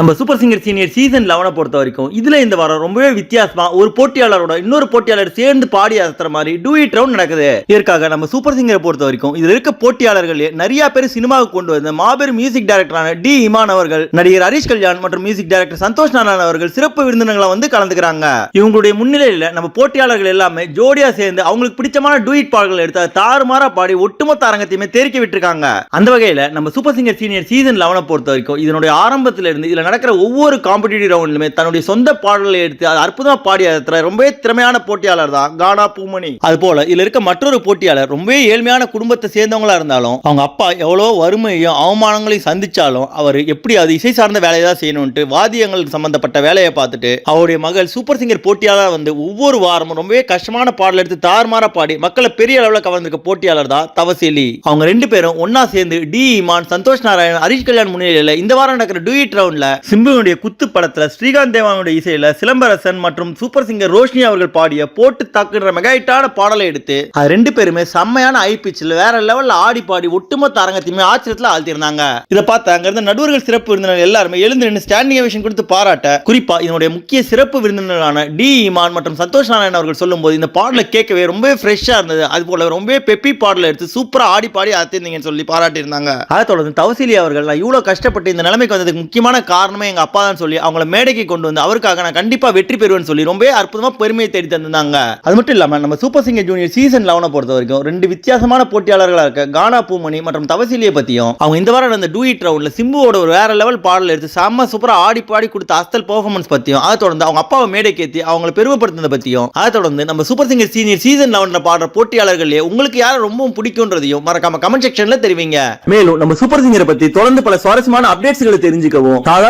நம்ம super singer senior season லெவனை பொறுத்த வரைக்கும் இதில் இந்த வாரம் ரொம்பவே வித்தியாசமாக ஒரு போட்டியாளரோட இன்னொரு போட்டியாளர் சேர்ந்து பாடி அசத்துற மாதிரி டூ இட் ரவுண்ட் நடக்குது. இதற்காக நம்ம சூப்பர் சிங்கரை பொறுத்த வரைக்கும் இதில் இருக்க போட்டியாளர்களே நிறைய பேர் சினிமாவுக்கு கொண்டு வந்த மாபெரும் மியூசிக் டைரக்டரான டி இமான் அவர்கள் நடிகர் ஹரிஷ் கல்யாண் மற்றும் மியூசிக் டைரக்டர் சந்தோஷ் நாராயண் அவர்கள் சிறப்பு விருந்தினர்களை வந்து கலந்துக்கிறாங்க. இவங்களுடைய முன்னிலையில் நம்ம போட்டியாளர்கள் எல்லாமே ஜோடியாக சேர்ந்து அவங்களுக்கு பிடிச்சமான டூயிட் பாடல்கள் எடுத்து தாறுமாறா பாடி ஒட்டுமொத்த அரங்கத்தையுமே தெரிக்க விட்டுருக்காங்க. அந்த வகையில் நம்ம சூப்பர் சிங்கர் சீனியர் சீசன் லெவனை பொறுத்த வரைக்கும் இதனுடைய ஆரம்பத்திலிருந்து இருந்து நடக்கிற ஒவ்வொரு காம்படிட்டிவ் ரவுண்ட்லுமே தன்னுடைய சொந்த பாடலை எடுத்து அது அற்புதமாக பாடி ரொம்பவே திறமையான போட்டியாளர் தான் கானா பூமணி. அது போல இதில் இருக்க மற்றொரு போட்டியாளர் ரொம்பவே ஏழ்மையான குடும்பத்தை சேர்ந்தவங்களா இருந்தாலும் அவங்க அப்பா எவ்வளோ வறுமையும் அவமானங்களையும் சந்திச்சாலும் அவர் எப்படி அது இசை சார்ந்த வேலையை தான் செய்யணும்ட்டு வாத்தியங்களுக்கு சம்பந்தப்பட்ட வேலையை பார்த்துட்டு அவருடைய மகள் சூப்பர் சிங்கர் போட்டியாளர் வந்து ஒவ்வொரு வாரமும் ரொம்பவே கஷ்டமான பாடல் எடுத்து தாறுமாற பாடி மக்களை பெரிய அளவில் கவர்ந்திருக்க போட்டியாளர் தான் தவசேலி. அவங்க ரெண்டு பேரும் ஒன்னா சேர்ந்து டி இமான் சந்தோஷ் நாராயண் ஹரிஷ் கல்யாண் முன்னிலையில் இந்த வாரம் நடக்கிற டூயிட் ரவுண்டில் சிம்புனுடைய குத்து படத்துல ஸ்ரீகாந்த் தேவானுடைய இசையில சிலம்பரசன் மற்றும் சூப்பர் சிங்கர் ரோஷினி அவர்கள் பாடிய போட்டு தாக்குன்ற மெகாயிட்டான பாடலை எடுத்து அது ரெண்டு பேருமே செம்மையான ஐ பிச்சில் வேற லெவல்ல ஆடி பாடி ஒட்டுமொத்த அரங்கத்தையுமே ஆச்சரியத்துல ஆழ்த்திருந்தாங்க இதை பார்த்து அங்க இருந்த நடுவர்கள் சிறப்பு விருந்தினர் எல்லாருமே எழுந்து நின்று ஸ்டாண்டிங் அவேஷன் கொடுத்து பாராட்ட குறிப்பா இதனுடைய முக்கிய சிறப்பு விருந்தினரான டி இமான் மற்றும் சந்தோஷ் நாராயண் அவர்கள் சொல்லும்போது இந்த பாடலை கேட்கவே ரொம்பவே ஃப்ரெஷ்ஷாக இருந்தது. அது போல ரொம்பவே பெப்பி பாடலை எடுத்து சூப்பரா ஆடி பாடி ஆத்திருந்தீங்கன்னு சொல்லி பாராட்டியிருந்தாங்க. அதை தொடர்ந்து தவசிலி அவர்கள் நான் இவ்வளவு கஷ்டப்பட்டு இந்த நிலைமைக்கு வந்ததுக்கு முக்கியமான காரணமே எங்கள் அப்பா தான் சொல்லி அவங்கள மேடைக்கு கொண்டு வந்து அவருக்காக நான் கண்டிப்பாக வெற்றி பெறுவேன்னு சொல்லி ரொம்பவே அற்புதமாக பெருமையை தேடி தந்திருந்தாங்க. அது மட்டும் இல்லாமல் நம்ம சூப்பர் சிங்கர் ஜூனியர் சீசன் லெவனை பொறுத்த வரைக்கும் ரெண்டு வித்தியாசமான போட்டியாளர்களாக இருக்க கானா பூமணி மற்றும் தவசிலியை பற்றியும் அவங்க இந்த வாரம் நடந்த டூ இட் ரவுண்டில் சிம்புவோட ஒரு வேற லெவல் பாடல் எடுத்து செம்ம சூப்பராக ஆடி பாடி கொடுத்த அஸ்தல் பர்ஃபார்மன்ஸ் பற்றியும் அதை தொடர்ந்து அவங்க அப்பாவை மேடைக்கு ஏற்றி அவங்களை பெருமைப்படுத்தினதை பற்றியும் அதை தொடர்ந்து நம்ம சூப்பர் சிங்கர் சீனியர் சீசன் லெவனில் பாடுற போட்டியாளர்களே உங்களுக்கு யாரை ரொம்பவும் பிடிக்கும்ன்றதையும் மறக்காம கமெண்ட் செக்ஷனில் தெரிவிங்க. மேலும் நம்ம சூப்பர் சிங்கரை பற்றி தொடர்ந்து பல சுவாரஸ்யமான அப்டேட்ஸ்களை தெரிஞ்சுக்கவும் சாதாரண